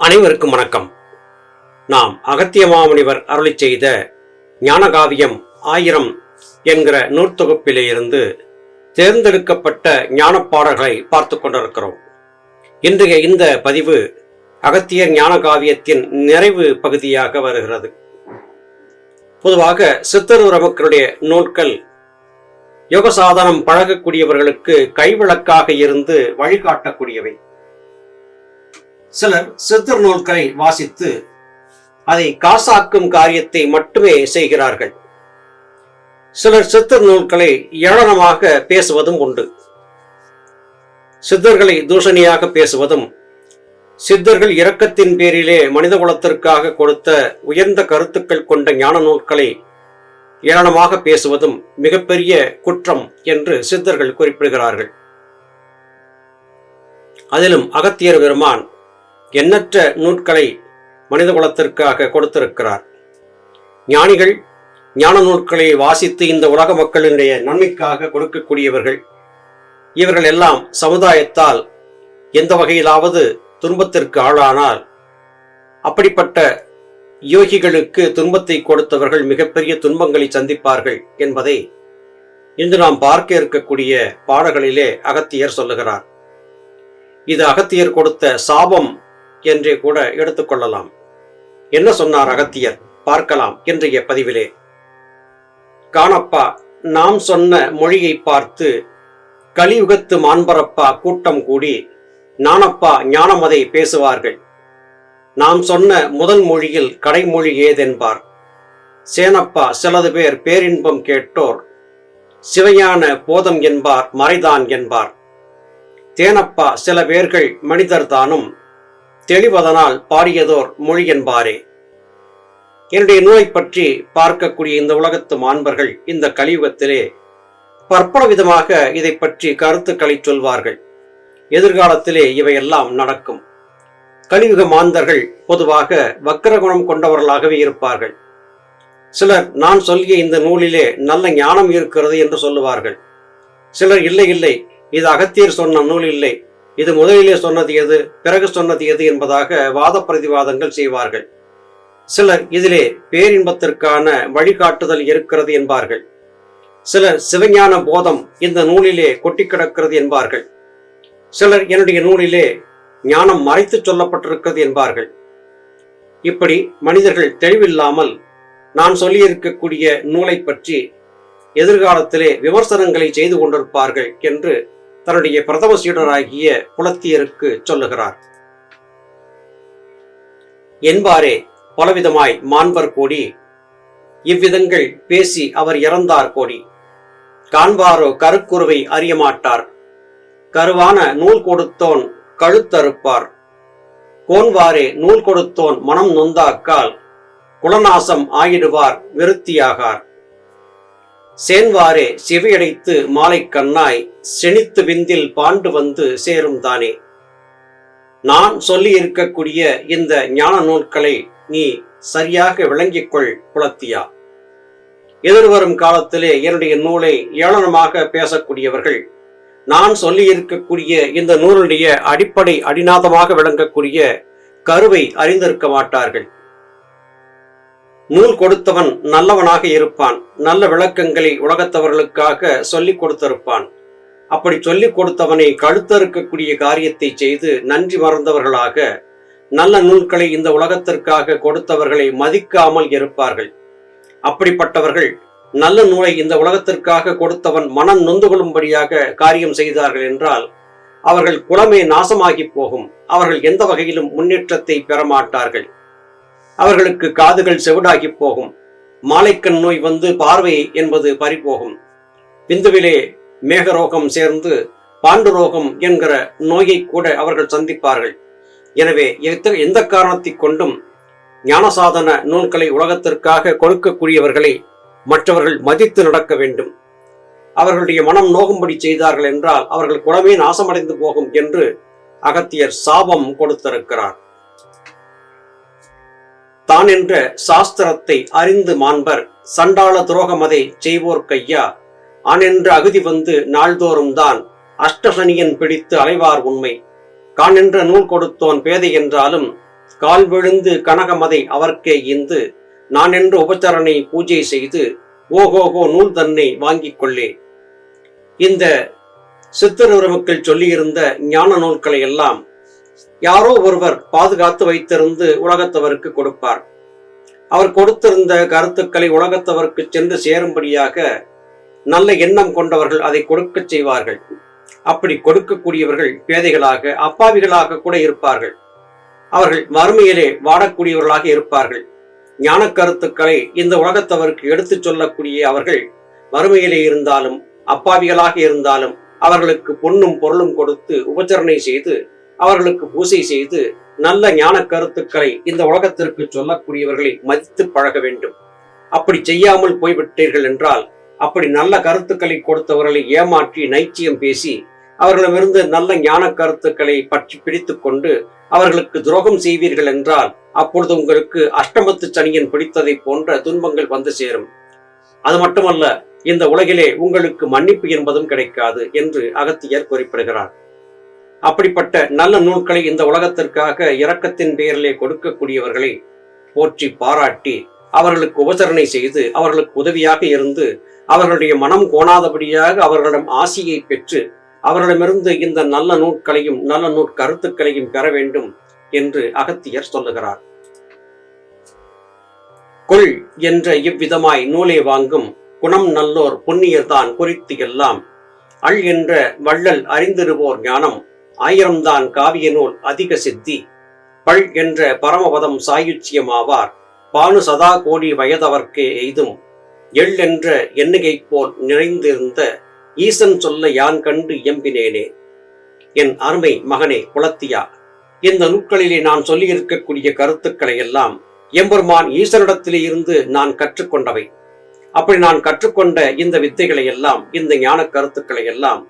அனைவருக்கும் வணக்கம். நாம் அகத்திய மாமுனிவர் அருளி செய்த ஞானகாவியம் ஆயிரம் என்கிற நூற்தொகுப்பிலே இருந்து தேர்ந்தெடுக்கப்பட்ட ஞானப்பாடல்களை பார்த்து கொண்டிருக்கிறோம். இன்றைய இந்த பதிவு அகத்தியர் ஞானகாவியத்தின் நிறைவு பகுதியாக வருகிறது. பொதுவாக சித்தரூர் மக்களுடைய நூல்கள் யோக சாதனம் பழகக்கூடியவர்களுக்கு கைவிளக்காக இருந்து வழிகாட்டக்கூடியவை. சிலர் சித்தர் நூல்களை வாசித்து அதை காசாக்கும் காரியத்தை மட்டுமே செய்கிறார்கள். சிலர் சித்தர் நூல்களை ஏளனமாக பேசுவதும் உண்டு. சித்தர்களை தூஷணியாக பேசுவதும் சித்தர்கள் இரக்கத்தின் பேரிலே மனித குலத்திற்காக கொடுத்த உயர்ந்த கருத்துக்கள் கொண்ட ஞான நூல்களை ஏளனமாக பேசுவதும் மிகப்பெரிய குற்றம் என்று சித்தர்கள் குறிப்பிடுகிறார்கள். அதிலும் அகத்தியர் பெருமான் எண்ணற்ற நூற்களை மனித குலத்திற்காக கொடுத்திருக்கிறார். ஞானிகள் ஞான நூல்களை வாசித்து இந்த உலக மக்களினுடைய நன்மைக்காக கொடுக்கக்கூடியவர்கள். இவர்கள் எல்லாம் சமுதாயத்தால் எந்த வகையிலாவது துன்பத்திற்கு ஆளானால் அப்படிப்பட்ட யோகிகளுக்கு துன்பத்தை கொடுத்தவர்கள் மிகப்பெரிய துன்பங்களை சந்திப்பார்கள் என்பதை இன்று நாம் பார்க்க இருக்கக்கூடிய பாடல்களிலே அகத்தியர் சொல்லுகிறார். இது அகத்தியர் கொடுத்த சாபம் என்றே கூட எடுத்துக்கொள்ளலாம். என்ன சொன்னார் அகத்தியர்? பார்க்கலாம் இன்றைய பதிவிலே. காணப்பா நாம் சொன்ன மொழியை பார்த்து கலியுகத்து மான்பரப்பா கூட்டம் கூடி நானப்பா ஞானமதை பேசுவார்கள். நாம் சொன்ன முதல் மொழியில் கடைமொழி ஏதென்பார்? சேனப்பா சிலது பேர் பேரின்பம் கேட்டோர். சிவையான போதம் என்பார் மறைதான் என்பார். தேனப்பா சில பேர்கள் மனிதர்தானும் தெளிவதனால் பாடியதோர் மொழி என்பாரே என்னுடைய நூலை பற்றி பார்க்கக்கூடிய இந்த உலகத்து மாண்பர்கள் இந்த கலியுகத்திலே பற்பல விதமாக இதை பற்றி கருத்துக்களை சொல்வார்கள். எதிர்காலத்திலே இவையெல்லாம் நடக்கும். கலியுக மாந்தர்கள் பொதுவாக வக்கரகுணம் கொண்டவர்களாகவே இருப்பார்கள். சிலர் நான் சொல்லிய இந்த நூலிலே நல்ல ஞானம் இருக்கிறது என்று சொல்லுவார்கள். சிலர் இல்லை இல்லை இது அகத்தியர் சொன்ன நூல் இல்லை இது முதலிலே சொன்னது எது? பிறகு சொன்னது எது என்பதாக வாத பிரதிவாதங்கள் செய்வார்கள். சிலர் இதிலே பேரின்பத்திற்கான வழிகாட்டுதல் இருக்கிறது என்பார்கள். சிலர் சிவஞான போதம் இந்த நூலிலே கொட்டி கிடக்கிறது என்பார்கள். சிலர் என்னுடைய நூலிலே ஞானம் மறைத்து சொல்லப்பட்டிருக்கிறது என்பார்கள். இப்படி மனிதர்கள் தெளிவில்லாமல் நான் சொல்லியிருக்கக்கூடிய நூலை பற்றி எதிர்காலத்திலே விமர்சனங்களை செய்து கொண்டிருப்பார்கள் என்று தன்னுடைய பிரதம சீடராகிய புலத்தியருக்கு சொல்லுகிறார். என்பாரே பலவிதமாய் மாண்பர் கோடி இவ்விதங்கள் பேசி அவர் இறந்தார் கோடி. காண்பாரோ கருக்குருவை அறியமாட்டார். கருவான நூல் கொடுத்தோன் கழுத்தறுப்பார். கோன்வாரே நூல் கொடுத்தோன் மனம் நொந்தாக்கால் குலநாசம் ஆயிடுவார் விருத்தியாகார். சேன்வாரே செவியடைத்து மாலை கண்ணாய் செணித்து விந்தில் பாண்டு வந்து சேரும் தானே. நான் சொல்லி இருக்கக்கூடிய இந்த ஞான நூல்களை நீ சரியாக விளங்கிக் கொள் புலத்தியா எதிர்வரும் காலத்திலே என்னுடைய நூலை ஏளனமாக பேசக்கூடியவர்கள் நான் சொல்லி இருக்கக்கூடிய இந்த நூலுடைய அடிப்படை அடிநாதமாக விளங்கக்கூடிய கருவை அறிந்திருக்க மாட்டார்கள். நூல் கொடுத்தவன் நல்லவனாக இருப்பான். நல்ல விளக்கங்களை உலகத்தவர்களுக்காக சொல்லிக் கொடுத்திருப்பான். அப்படி சொல்லிக் கொடுத்தவனை கழுத்தறுக்கக்கூடிய காரியத்தை செய்து நன்றி மறந்தவர்களாக நல்ல நூல்களை இந்த உலகத்திற்காக கொடுத்தவர்களை மதிக்காமல் இருப்பார்கள். அப்படிப்பட்டவர்கள் நல்ல நூலை இந்த உலகத்திற்காக கொடுத்தவன் மனம் நொந்து கொள்ளும்படியாக காரியம் செய்தார்கள் என்றால் அவர்கள் குலமே நாசமாகி போகும். அவர்கள் எந்த வகையிலும் முன்னேற்றத்தை பெற மாட்டார்கள். அவர்களுக்கு காதுகள் செவிடாகி போகும். மாலைக்கண் நோய் வந்து பார்வை என்பது பறிபோகும். விந்துவிலே மேகரோகம் சேர்ந்து பாண்டுரோகம் என்கிற நோயை கூட அவர்கள் சந்திப்பார்கள். எனவே எந்த காரணத்தை கொண்டும் ஞானசாதன நூல்களை உலகத்திற்காக கொடுக்கக்கூடியவர்களை மற்றவர்கள் மதித்து நடக்க வேண்டும். அவர்களுடைய மனம் நோகும்படி செய்தார்கள் என்றால் அவர்கள் குலமே நாசமடைந்து போகும் என்று அகத்தியர் சாபம் கொடுத்திருக்கிறார். தான் என்ற சாஸ்திரத்தை அறிந்து மாண்பர். சண்டாள துரோகமதை செய்வோர் கையா? ஆனென்ற அகுதி வந்து நாள்தோறும் தான் அஷ்டசனியன் பிடித்து அலைவார் உண்மை. காணென்ற நூல் கொடுத்தோன் பேதை என்றாலும் கால் விழுந்து கனகமதை அவர்க்கே இந்து நான் என்று உபச்சரணை பூஜை செய்து ஓஹோகோ நூல் தன்னை வாங்கிக் கொள்ளே. இந்த சித்தருவரமுக்கள் சொல்லியிருந்த ஞான நூல்களை எல்லாம் யாரோ ஒருவர் பாதுகாத்து வைத்திருந்து உலகத்தவருக்கு கொடுப்பார். அவர் கொடுத்திருந்த கருத்துக்களை உலகத்தவருக்கு சென்று சேரும்படியாக நல்ல எண்ணம் கொண்டவர்கள் அதை கொடுக்கச் செய்வார்கள். அப்படி கொடுக்கக்கூடியவர்கள் பேதைகளாக அப்பாவிகளாக கூட இருப்பார்கள். அவர்கள் வறுமையிலே வாடக்கூடியவர்களாக இருப்பார்கள். ஞான கருத்துக்களை இந்த உலகத்தவருக்கு எடுத்துச் சொல்லக்கூடிய அவர்கள் வறுமையிலே இருந்தாலும் அப்பாவிகளாக இருந்தாலும் அவர்களுக்கு பொன்னும் பொருளும் கொடுத்து உபச்சரணை செய்து அவர்களுக்கு பூசை செய்து நல்ல ஞான கருத்துக்களை இந்த உலகத்திற்கு சொல்லக்கூடியவர்களை மதித்து பழக வேண்டும். அப்படி செய்யாமல் போய்விட்டீர்கள் என்றால் அப்படி நல்ல கருத்துக்களை கொடுத்தவர்களை ஏமாற்றி நைச்சியம் பேசி அவர்களிடமிருந்து நல்ல ஞான கருத்துக்களை பற்றி பிடித்து கொண்டு அவர்களுக்கு துரோகம் செய்வீர்கள் என்றால் அப்பொழுது உங்களுக்கு அஷ்டமத்து சனியன் பிடித்ததை போன்ற துன்பங்கள் வந்து சேரும். அது மட்டுமல்ல இந்த உலகிலே உங்களுக்கு மன்னிப்பு என்பதும் கிடைக்காது என்று அகத்தியர் குறிப்பிடுகிறார். அப்படிப்பட்ட நல்ல நூல்களை இந்த உலகத்திற்காக இரக்கத்தின் பெயரிலே கொடுக்கக்கூடியவர்களை போற்றி பாராட்டி அவர்களுக்கு உபசரணை செய்து அவர்களுக்கு உதவியாக இருந்து அவர்களுடைய மனம் கோணாதபடியாக அவர்களிடம் ஆசியை பெற்று அவர்களிடமிருந்து இந்த நல்ல நூற்களையும் நல்ல நூற்கருத்துக்களையும் பெற வேண்டும் என்று அகத்தியர் சொல்லுகிறார். கொள் என்ற இவ்விதமாய் நூலை வாங்கும் குணம் நல்லோர் புண்ணியர்தான் குறித்து எல்லாம். அள் என்ற வள்ளல் அறிந்திருவோர் ஞானம் ஆயிரம்தான் காவிய நூல் அதிக சித்தி. பள் என்ற பரமபதம் சாயுச்சியமாவார். பானு சதா கோடி வயதவர்க்கே எய்தும். எள் என்ற எண்ணிகை போல் நிறைந்திருந்த ஈசன் சொல்ல யான் கண்டு எம்பினேனே என் அருமை மகனே குலத்தியா இந்த நூல்களிலே நான் சொல்லியிருக்கக்கூடிய கருத்துக்களை எல்லாம் எம்பெருமான் ஈசனிடத்திலே இருந்து நான் கற்றுக்கொண்டவை. அப்படி நான் கற்றுக்கொண்ட இந்த வித்தைகளை எல்லாம் இந்த ஞான கருத்துக்களை எல்லாம்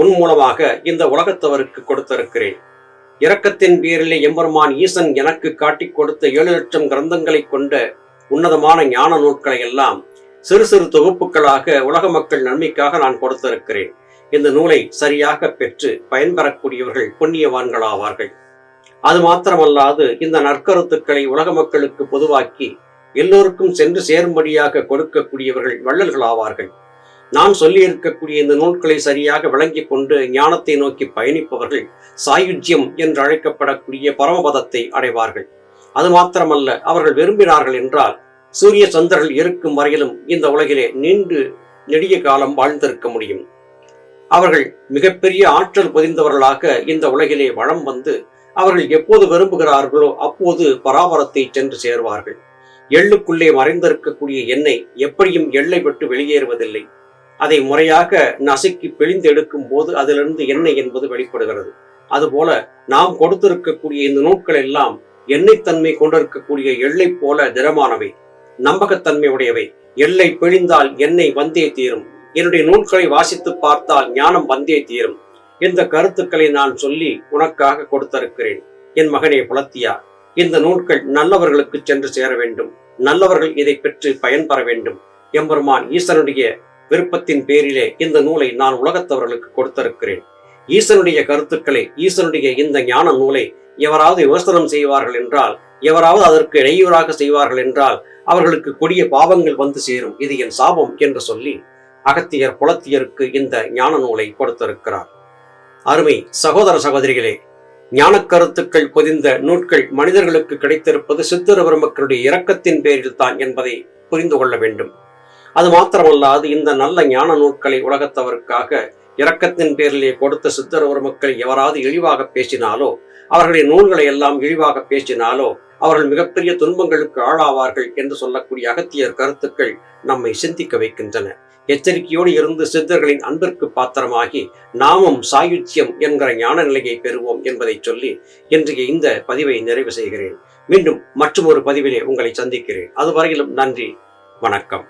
உன் மூலமாக இந்த உலகத்தவருக்கு கொடுத்திருக்கிறேன். இரக்கத்தின் பேரிலே எம்பெருமான் ஈசன் எனக்கு காட்டிக் கொடுத்த ஏழு லட்சம் கிரந்தங்களை கொண்ட உன்னதமான ஞான நூல்களை எல்லாம் சிறு சிறு தொகுப்புகளாக உலக மக்கள் நன்மைக்காக நான் கொடுத்திருக்கிறேன். இந்த நூலை சரியாக பெற்று பயன்பெறக்கூடியவர்கள் புண்ணியவான்களாவார்கள். அது மாத்திரமல்லாது இந்த நற்கருத்துக்களை உலக மக்களுக்கு பொதுவாக்கி எல்லோருக்கும் சென்று சேரும்படியாக கொடுக்கக்கூடியவர்கள் வள்ளல்களாவார்கள். நான் சொல்லியிருக்கக்கூடிய இந்த நூல்களை சரியாக விளங்கிக் கொண்டு ஞானத்தை நோக்கி பயணிப்பவர்கள் சாயுஜ்யம் என்று அழைக்கப்படக்கூடிய பரமபதத்தை அடைவார்கள். அது மாத்திரமல்ல அவர்கள் விரும்பினார்கள் என்றால் சூரிய சந்திரர்கள் இருக்கும் வரையிலும் இந்த உலகிலே நீண்டு நெடிய காலம் வாழ்ந்திருக்க முடியும். அவர்கள் மிகப்பெரிய ஆற்றல் பொதிந்தவர்களாக இந்த உலகிலே வளம் வந்து அவர்கள் எப்போது விரும்புகிறார்களோ அப்போது பராபரத்தை சென்று சேர்வார்கள். எள்ளுக்குள்ளே மறைந்திருக்கக்கூடிய எண்ணெய் எப்படியும் எள்ளை விட்டு வெளியேறுவதில்லை. அதை முறையாக நசுக்கி பிழிந்து எடுக்கும் போது அதிலிருந்து எண்ணெய் என்பது வெளிப்படுகிறது. அதுபோல நாம் கொடுத்திருக்கக்கூடிய இந்த நூட்கள் எல்லாம் எண்ணெய் தன்மை கொண்டிருக்கக்கூடிய எள்ளை போல திடமானவை நம்பகத்தன்மை உடையவை எல்லை பிழிந்தால் எண்ணெய் வந்தே தீரும். என்னுடைய நூல்களை வாசித்து பார்த்தால் ஞானம் வந்தே தீரும். இந்த கருத்துக்களை நான் சொல்லி உனக்காக கொடுத்திருக்கிறேன். என் மகனே புலத்தியா இந்த நூல்கள் நல்லவர்களுக்கு சென்று சேர வேண்டும். நல்லவர்கள் இதை பெற்று பயன்பெற வேண்டும். எம்பெருமான் ஈசனுடைய விருப்பத்தின் பேரிலே இந்த நூலை நான் உலகத்தவர்களுக்கு கொடுத்திருக்கிறேன். ஈசனுடைய கருத்துக்களை ஈசனுடைய இந்த ஞான நூலை எவராவது விமர்சனம் செய்வார்கள் என்றால் எவராவது அதற்கு இடையூறாக செய்வார்கள் என்றால் அவர்களுக்கு கொடிய பாவங்கள் வந்து சேரும். இது என் சாபம் என்று சொல்லி அகத்தியர் புலத்தியருக்கு இந்த ஞான நூலை கொடுத்திருக்கிறார். அருமை சகோதர சகோதரிகளே ஞான கருத்துக்கள் பொதிந்த நூட்கள் மனிதர்களுக்கு கிடைத்திருப்பது சித்தர பெருமக்களுடைய இரக்கத்தின் பேரில் தான் என்பதை புரிந்து கொள்ள வேண்டும். அது மாத்திரமல்லாது இந்த நல்ல ஞான நூட்களை உலகத்தவருக்காக இரக்கத்தின் பேரிலே கொடுத்த சித்தர் மக்கள் எவராது இழிவாக பேசினாலோ அவர்களின் நூல்களை எல்லாம் இழிவாக பேசினாலோ அவர்கள் மிகப்பெரிய துன்பங்களுக்கு ஆளாவார்கள் என்று சொல்லக்கூடிய அகத்தியர் கருத்துக்கள் நம்மை சிந்திக்க வைக்கின்றன. எச்சரிக்கையோடு இருந்து சித்தர்களின் அன்பிற்கு பாத்திரமாகி நாமும் சாயுச்சியம் என்கிற ஞான நிலையை பெறுவோம் என்பதை சொல்லி இன்றைய இந்த பதிவை நிறைவு செய்கிறேன். மீண்டும் மற்றும் ஒரு பதிவிலே உங்களை சந்திக்கிறேன். அதுவரையிலும் நன்றி வணக்கம்.